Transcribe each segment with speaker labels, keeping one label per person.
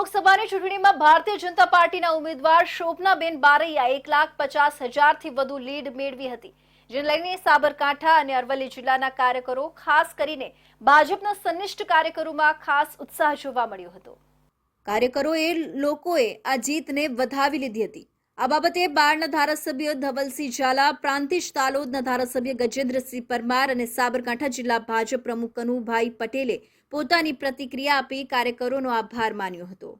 Speaker 1: લોકસભાની ચૂંટણીમાં ભારતીય જનતા પાર્ટીના ઉમેદવાર શોભનાબેન બારૈયા એક લાખ પચાસ હજારથી વધુ લીડ મેળવી હતી, જેને લઈને સાબરકાંઠા અને અરવલ્લી જિલ્લાના કાર્યકરો ખાસ કરીને ભાજપના સંનિષ્ઠ કાર્યકરોમાં ખાસ ઉત્સાહ જોવા મળ્યો હતો. કાર્યકરોએ લોકોએ આ જીતને વધાવી લીધી હતી. આ બાબતે બારના ધારાસભ્ય ધવલસિંહ ઝાલા, પ્રાંતિજ તાલોદના ધારાસભ્ય ગજેન્દ્રસિંહ પરમાર અને સાબરકાંઠા જિલ્લા ભાજપ પ્રમુખ કનુભાઈ પટેલે પોતાની પ્રતિક્રિયા આપી કાર્યકરોનો આભાર માન્યો હતો.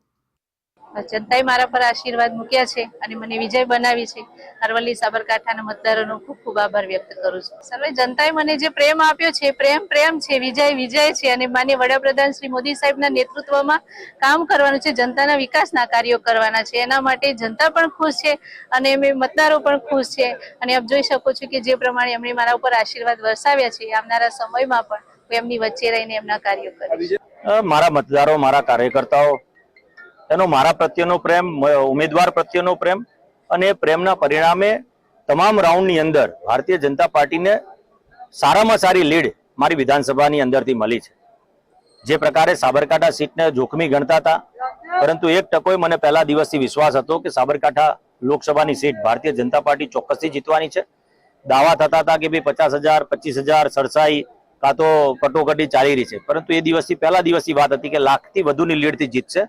Speaker 2: જનતાએ મારા પર આશીર્વાદ મૂક્યા છે અને મને વિજય બનાવી છે. અરવલ્લી સાબરકાંઠાના મતદારોનો ખૂબ ખૂબ આભાર વ્યક્ત કરું છું. સર્વે જનતાએ મને જે પ્રેમ આપ્યો છે, પ્રેમ પ્રેમ છે, વિજય વિજય છે અને માન્ય વડાપ્રધાન શ્રી મોદી સાહેબના નેતૃત્વમાં કામ કરવાનું છે, જનતાના વિકાસના કાર્યો કરવાના છે. એના માટે જનતા પણ ખુશ છે અને એમ મતદારો પણ ખુશ છે. અને આપ જોઈ શકો છો કે જે પ્રમાણે એમણે મારા ઉપર આશીર્વાદ વરસાવ્યા છે આવનારા સમયમાં પણ એમની વચ્ચે રહીને એમના કાર્યો કરીશ.
Speaker 3: મારા મતદારો, મારા કાર્યકર્તાઓ એનો મારા પ્રત્યેનો પ્રેમ ઉમેદવાર પ્રત્યેનો પ્રેમ અને પ્રેમના પરિણામે તમામ રાઉન્ડની અંદર ભારતીય જનતા પાર્ટીને સારામાં સારી લીડ મારી વિધાનસભાની અંદરથી મળી છે. જે પ્રકારે સાબરકાંઠા સીટને જોખમી ગણતા હતા, પરંતુ એક ટકોય મને પહેલા દિવસથી વિશ્વાસ હતો કે સાબરકાંઠા લોકસભાની સીટ ભારતીય જનતા પાર્ટી ચોક્કસથી જીતવાની છે. દાવા થતા હતા કે ભાઈ પચાસ હજાર, પચીસ હજાર, સરસાઈ કાં તો કટોકટી ચાલી રહી છે. પરંતુ એ દિવસથી, પહેલા દિવસની વાત હતી કે લાખથી વધુની લીડથી જીતશે.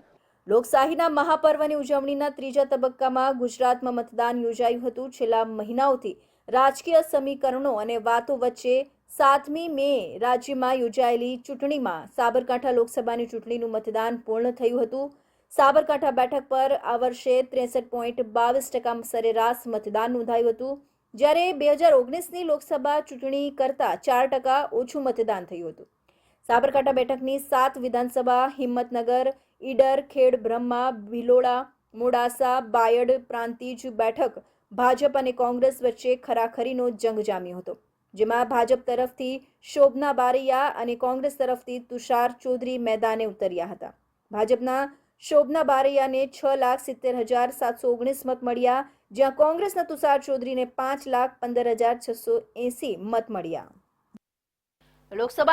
Speaker 1: લોકશાહીના મહાપર્વની ઉજવણીના ત્રીજા તબક્કામાં ગુજરાતમાં મતદાન યોજાયું હતું. છેલ્લા મહિનાઓથી રાજકીય સમીકરણો અને વાતો વચ્ચે સાતમી મે રાજ્યમાં યોજાયેલી ચૂંટણીમાં સાબરકાંઠા લોકસભાની ચૂંટણીનું મતદાન પૂર્ણ થયું હતું. સાબરકાંઠા બેઠક પર આ વર્ષે ત્રેસઠ પોઈન્ટ બાવીસ ટકા સરેરાશ મતદાન નોંધાયું હતું. જ્યારે બે હજાર ઓગણીસની લોકસભા ચૂંટણી કરતાં ચાર ટકા ઓછું મતદાન થયું હતું. સાબરકાંઠા બેઠકની સાત વિધાનસભા, હિંમતનગર, ઈડર, ખેડ, બ્રહ્મા, ભિલોડા, મોડાસા, બાયડ પ્રાંતિજ બેઠક ભાજપ અને કોંગ્રેસ વચ્ચે ખરાખરીનો જંગ જામ્યો હતો, જેમાં ભાજપ તરફથી શોભના બારૈયા અને કોંગ્રેસ તરફથી તુષાર ચૌધરી મેદાને ઉતર્યા હતા. ભાજપના શોભના બારૈયાને છ લાખ સિત્તેર હજાર સાતસો ઓગણીસ મત મળ્યા, જ્યાં કોંગ્રેસના તુષાર ચૌધરીને પાંચ લાખ પંદર હજાર છસો એંસી મત મળ્યા. લોકસભાની